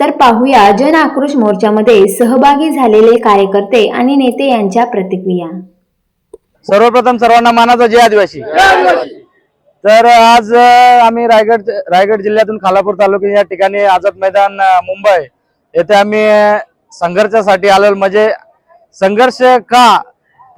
तर पाहूया जन आक्रोश मोर्चामध्ये सहभागी झालेले कार्यकर्ते आणि नेते यांच्या प्रतिक्रिया. सर्वप्रथम सर्वांना मानाचा जय आदिवासी. तर आज आम्ही रायगड रायगड जिल्ह्यातून खालापूर तालुक्या या ठिकाणी आझाद मैदान मुंबई येथे आम्ही संघर्षासाठी आलो म्हणजे संघर्ष का?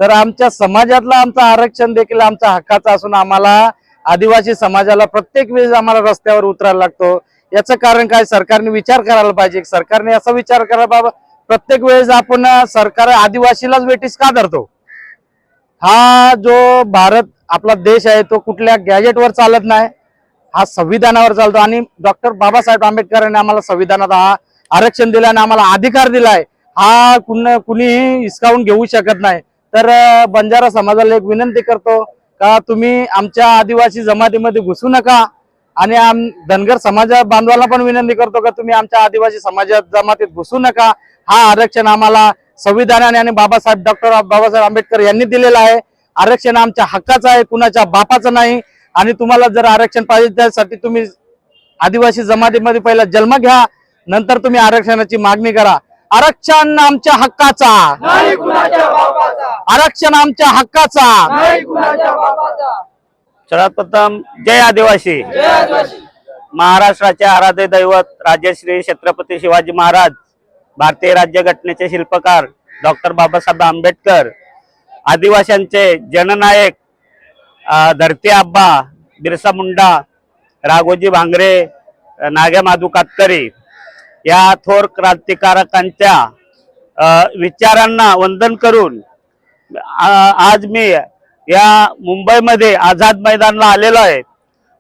तर आमच्या समाजातला आमचं आरक्षण देखील आमचा हक्काचा असून आम्हाला आदिवासी समाजाला प्रत्येक वेळेस आम्हाला रस्त्यावर उतरायला लागतो. याचं कारण काय? सरकारने विचार करायला पाहिजे. सरकारने असा विचार करायला बाबा प्रत्येक वेळेस आपण सरकार आदिवासीलाच वेटीस का धरतो? हा जो भारत आपला देश आहे तो कुठल्या गॅजेटवर चालत नाही हा संविधानावर चालतो. आणि डॉक्टर बाबासाहेब आंबेडकरांनी आम्हाला संविधानात हा आरक्षण दिलं आणि आम्हाला अधिकार दिलाय. हा कुण कुणीही हिसकावून घेऊ शकत नाही. तर बंजारा समाजाला एक विनंती करतो का तुम्ही आमच्या आदिवासी जमातीमध्ये घुसू नका. आणि आम धनगर समाज बांधवाला पण विनंती करतो का तुम्ही आमच्या आदिवासी समाजात जमातीत घुसू नका. हा आरक्षण आम्हाला संविधानाने आणि बाबासाहेब डॉक्टर बाबासाहेब आंबेडकर यांनी दिलेलं आहे. आरक्षण आमच्या हक्काचं आहे कुणाच्या बापाचं नाही. आणि तुम्हाला जर आरक्षण पाहिजे त्यासाठी तुम्ही आदिवासी जमातीमध्ये पहिला जन्म घ्या नंतर तुम्ही आरक्षणाची मागणी करा. आरक्षण आमच्या हक्काचा. आरक्षण आमच्या हक्काचा. नाही कुणाच्या बापाचा. सर्वात प्रथम जय आदिवासी. महाराष्ट्राचे आराध्य दैवत राजश्री छत्रपती शिवाजी महाराज भारतीय राज्यघटनेचे शिल्पकार डॉक्टर बाबासाहेब आंबेडकर आदिवासींचे जननायक धरती आब्बा बिरसा मुंडा राघोजी भांगरे अ, नाग्या माधू कातकरी या थोर क्रांतिकारकांच्या विचारांना वंदन करून आज मी या मुंबईमध्ये आझाद मैदानला आलेलो आहे.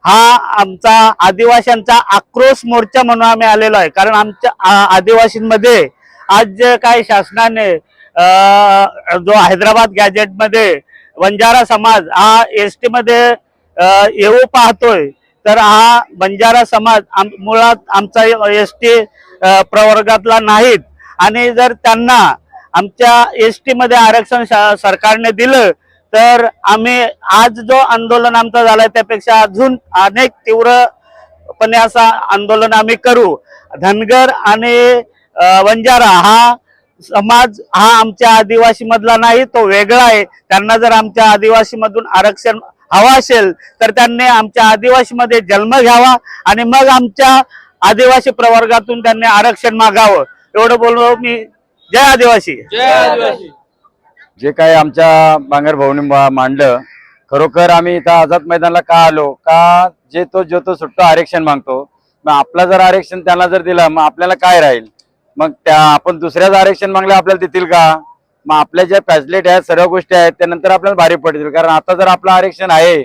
हा आमचा आदिवासींचा आक्रोश मोर्चा म्हणून आम्ही आलेलो आहे. कारण आमच्या आदिवासींमध्ये आज जे काही शासनाने जो हैदराबाद गॅजेटमध्ये बंजारा समाज हा एस टीमध्ये येऊ पाहतोय तर हा बंजारा समाज आम- मुळात आमचा एस टी प्रवर्गातला नाहीत. आणि जर त्यांना आमच्या एस टीमध्ये आरक्षण शा- सरकारने दिलं तर आम्ही आज जो आंदोलन आमचं झालाय त्यापेक्षा अजून अनेक तीव्रपणे असा आंदोलन आम्ही करू. धनगर आणि वंजारा हा समाज हा आमच्या आदिवासी मधला नाही तो वेगळा आहे. त्यांना जर आमच्या आदिवासी मधून आरक्षण हवा असेल तर त्यांनी आमच्या आदिवासी मध्ये जन्म घ्यावा आणि मग आमच्या आदिवासी प्रवर्गातून त्यांनी आरक्षण मागावं. एवढं बोललो मी. जय आदिवासी. जय आदिवासी. जे काही आमच्या बांगर भाऊनी मांडलं खरोखर आम्ही इथं आझाद मैदानाला का आलो? का जे तो जो तो सुट्टो आरक्षण मागतो मग आपलं जर आरक्षण त्यांना जर दिलं मग आपल्याला काय राहील? मग त्या आपण दुसऱ्याच आरक्षण मागलं आपल्याला देतील का? मग आपल्या ज्या फॅसिलिटी आहेत सर्व गोष्टी आहेत त्यानंतर आपल्याला भारी पडतील. कारण आता जर आपलं आरक्षण आहे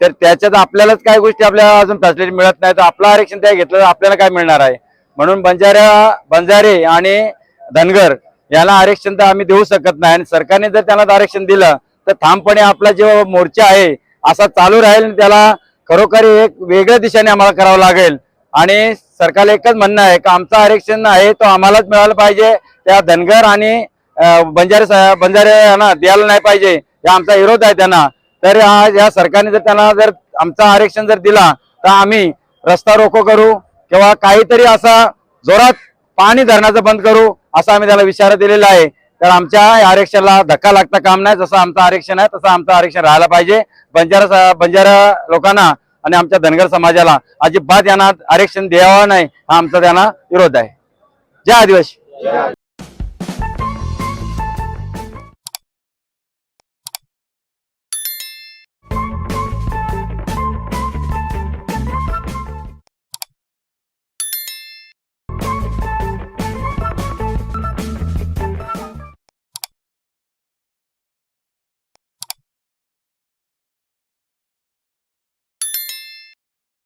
तर त्याच्यात आपल्यालाच काही गोष्टी आपल्याला अजून फॅसिलिटी मिळत नाही तर आपलं आरक्षण त्या घेतलं तर आपल्याला काय मिळणार आहे? म्हणून बंजाऱ्या बंजारे आणि धनगर याला आरक्षण तर आम्ही देऊ शकत नाही. आणि सरकारने जर त्यांना आरक्षण दिलं तर ठामपणे आपला जो मोर्चा आहे असा चालू राहील आणि त्याला खरोखर एक वेगळ्या दिशेने आम्हाला करावं लागेल. आणि सरकारला एकच म्हणणं आहे की आमचं आरक्षण आहे तो आम्हालाच मिळालं पाहिजे. त्या धनगर आणि बंजारे बंजारे यांना द्यायला नाही पाहिजे. या आमचा विरोध आहे त्यांना. तर हा- या सरकारने जर त्यांना जर आमचं आरक्षण जर दिला तर आम्ही रस्ता रोको करू किंवा काहीतरी असा जोरात पाणी धरणाचं बंद करू. असं आम्ही त्याला विचार दिलेला आहे. तर आमच्या या आरक्षणाला धक्का लागता काम नाही. जसं आमचं आरक्षण आहे तसं आमचं आरक्षण राहायला पाहिजे. बंजारा बंजारा लोकांना आणि आमच्या धनगर समाजाला अजिबात यांना आरक्षण द्यावं नाही. हा आमचा त्यांना विरोध आहे. जय आदिवासी.